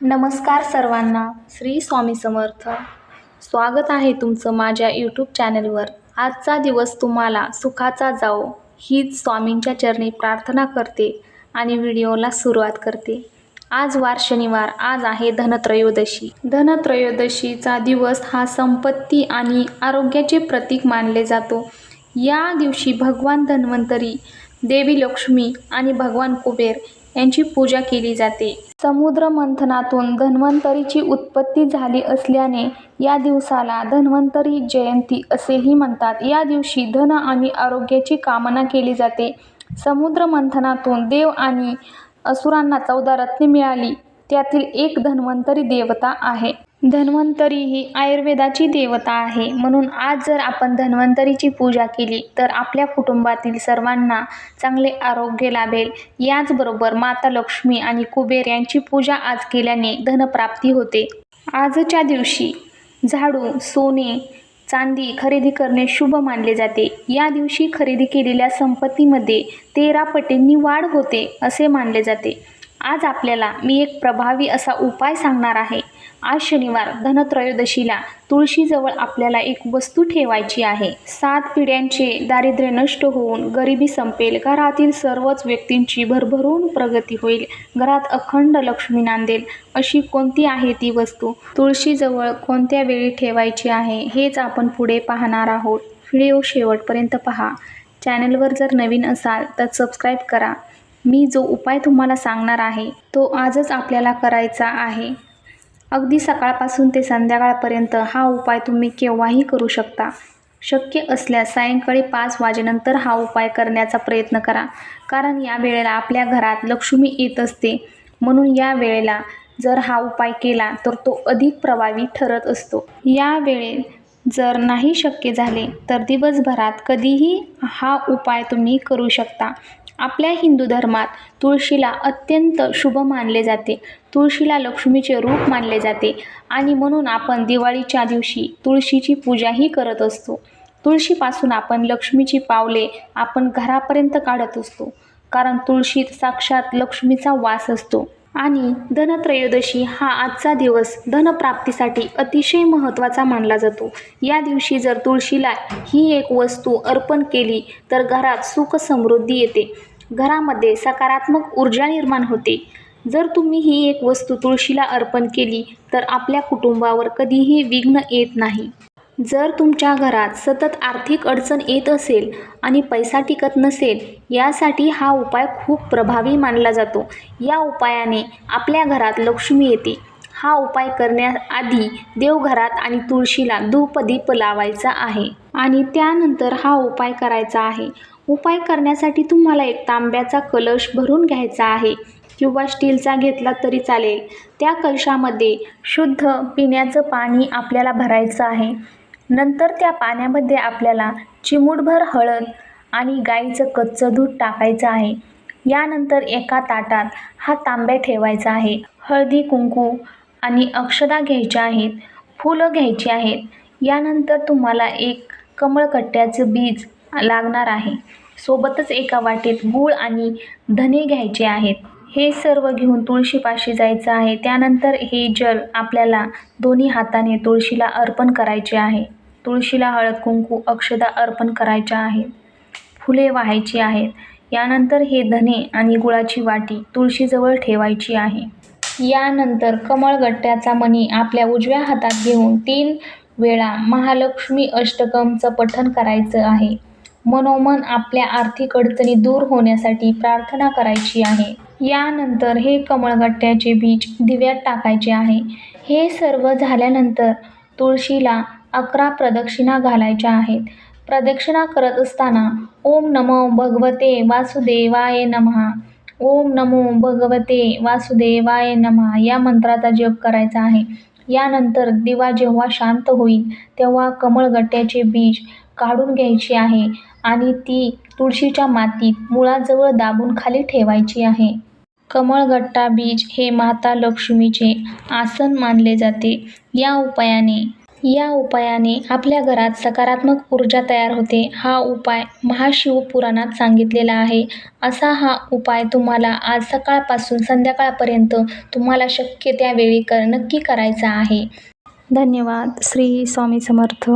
नमस्कार सर्वांना श्री स्वामी समर्थ. स्वागत आहे तुमचं माझ्या यूट्यूब चॅनलवर आजचा दिवस तुम्हाला सुखाचा जाओ हीच स्वामींच्या चरणी प्रार्थना करते आणि व्हिडिओला सुरुवात करते. आज वार शनिवार आज आहे धनत्रयोदशी. धनत्रयोदशीचा दिवस हा संपत्ती आणि आरोग्याचे प्रतीक मानले जातो. या दिवशी भगवान धन्वंतरी देवी लक्ष्मी आणि भगवान कुबेर यांची पूजा केली जाते. समुद्र मंथनातून धन्वंतरीची उत्पत्ती झाली असल्याने या दिवसाला धन्वंतरी जयंती असेही म्हणतात. या दिवशी धन आणि आरोग्याची कामना केली जाते. समुद्र मंथनातून देव आणि असुरांना चौदा रत्ने मिळाली. त्यातील एक धन्वंतरी देवता आहे. धन्वंतरी ही आयुर्वेदाची देवता आहे. म्हणून आज जर आपण धन्वंतरीची पूजा केली तर आपल्या कुटुंबातील सर्वांना चांगले आरोग्य लाभेल. याचबरोबर माता लक्ष्मी आणि कुबेर यांची पूजा आज केल्याने धनप्राप्ती होते. आजच्या दिवशी झाडू सोने चांदी खरेदी करणे शुभ मानले जाते. या दिवशी खरेदी केलेल्या संपत्तीमध्ये तेरा पटींनी वाढ होते असे मानले जाते. आज आपल्याला मी एक प्रभावी असा उपाय सांगणार आहे. आज शनिवार धनत्रयोदशीला तुळशीजवळ आपल्याला एक वस्तू ठेवायची आहे. सात पिढ्यांचे दारिद्र्य नष्ट होऊन गरिबी संपेल. घरातील सर्वच व्यक्तींची भरभरून प्रगती होईल. घरात अखंड लक्ष्मी नांदेल अशी कोणती आहे ती वस्तू? तुळशीजवळ कोणत्या वेळी ठेवायची आहे हेच आपण पुढे पाहणार आहोत. व्हिडिओ शेवटपर्यंत पहा. चॅनलवर जर नवीन असाल तर सबस्क्राईब करा. मी जो उपाय तुम्हाला सांगणार आहे तो आजच आपल्याला करायचा आहे. अगदी सकाळपासून ते संध्याकाळपर्यंत हा उपाय तुम्ही केव्हाही करू शकता. शक्य असल्यास सायंकाळी पाच वाजेनंतर हा उपाय करण्याचा प्रयत्न करा. कारण या वेळेला आपल्या घरात लक्ष्मी येत असते. म्हणून या वेळेला जर हा उपाय केला तर तो अधिक प्रभावी ठरत असतो. या वेळेत जर नाही शक्य झाले तर दिवसभरात कधीही हा उपाय तुम्ही करू शकता. आपल्या हिंदू धर्मात तुळशीला अत्यंत शुभ मानले जाते. तुळशीला लक्ष्मीचे रूप मानले जाते आणि म्हणून आपण दिवाळीच्या दिवशी तुळशीची पूजाही करत असतो. तुळशीपासून आपण लक्ष्मीची पावले आपण घरापर्यंत काढत असतो. कारण तुळशीत साक्षात लक्ष्मीचा वास असतो. आणि धनत्रयोदशी हा आजचा दिवस धनप्राप्तीसाठी अतिशय महत्त्वाचा मानला जातो. या दिवशी जर तुळशीला ही एक वस्तू अर्पण केली तर घरात सुख समृद्धी येते. घरामध्ये सकारात्मक ऊर्जा निर्माण होते. जर तुम्ही ही एक वस्तू तुळशीला अर्पण केली तर आपल्या कुटुंबावर कधीही विघ्न येत नाही. जर तुमच्या घरात सतत आर्थिक अडचण येत असेल आणि पैसा टिकत नसेल यासाठी हा उपाय खूप प्रभावी मानला जातो. या उपायाने आपल्या घरात लक्ष्मी येते. हा उपाय करण्याआधी देवघरात आणि तुळशीला धूपदीप लावायचा आहे आणि त्यानंतर हा उपाय करायचा आहे. उपाय करण्यासाठी तुम्हाला एक तांब्याचा कलश भरून घ्यायचा आहे किंवा स्टीलचा घेतला तरी चालेल. त्या कलशामध्ये शुद्ध पिण्याचं पाणी आपल्याला भरायचं आहे. नंतर त्या पाण्यामध्ये आपल्याला चिमूटभर हळद आणि गाईचं कच्चं दूध टाकायचं आहे. यानंतर एका ताटात हा तांब्या ठेवायचा आहे. हळदी कुंकू आणि अक्षदा घ्यायच्या आहेत. फुलं घ्यायची आहेत. यानंतर तुम्हाला एक कमळकट्ट्याचं बीज लागणार आहे. सोबतच एका वाटीत गूळ आणि धने घ्यायचे आहेत. हे सर्व घेऊन तुळशीपाशी जायचं आहे. त्यानंतर हे जल आपल्याला दोन्ही हाताने तुळशीला अर्पण करायचे आहे. तुळशीला हळद कुंकू अक्षदा अर्पण करायच्या आहेत. फुले वाहायची आहेत. यानंतर हे धने आणि गुळाची वाटी तुळशीजवळ ठेवायची आहे. यानंतर कमळगट्ट्याचा मणी आपल्या उजव्या हातात घेऊन तीन वेळा महालक्ष्मी अष्टकमचं पठण करायचं आहे. मनोमन आपल्या आर्थिक अडचणी दूर होण्यासाठी प्रार्थना करायची आहे. यानंतर हे कमळगट्ट्याचे बीज दिव्यात टाकायचे आहे. हे सर्व झाल्यानंतर तुळशीला अकरा प्रदक्षिणा घालायच्या आहेत. प्रदक्षिणा करत असताना ओम नमो भगवते वासुदेवाय नमः. ओम नमो भगवते वासुदेवाय नमः या मंत्राचा जप करायचा आहे. यानंतर दिवा जेव्हा शांत होईल तेव्हा कमळगट्ट्याचे बीज काढून घ्यायची आहे आणि ती तुळशीच्या मातीत मुळाजवळ दाबून खाली ठेवायची आहे. कमळगट्टा बीज हे माता लक्ष्मीचे आसन मानले जाते. या उपायाने या उपायाने आपल्या घरात सकारात्मक ऊर्जा तयार होते. हा उपाय महाशिवपुराणात सांगितलेला आहे. असा हा उपाय तुम्हाला आज सकाळपासून संध्याकाळपर्यंत तुम्हाला शक्य त्यावेळी कर नक्की करायचा आहे. धन्यवाद. श्री स्वामी समर्थ.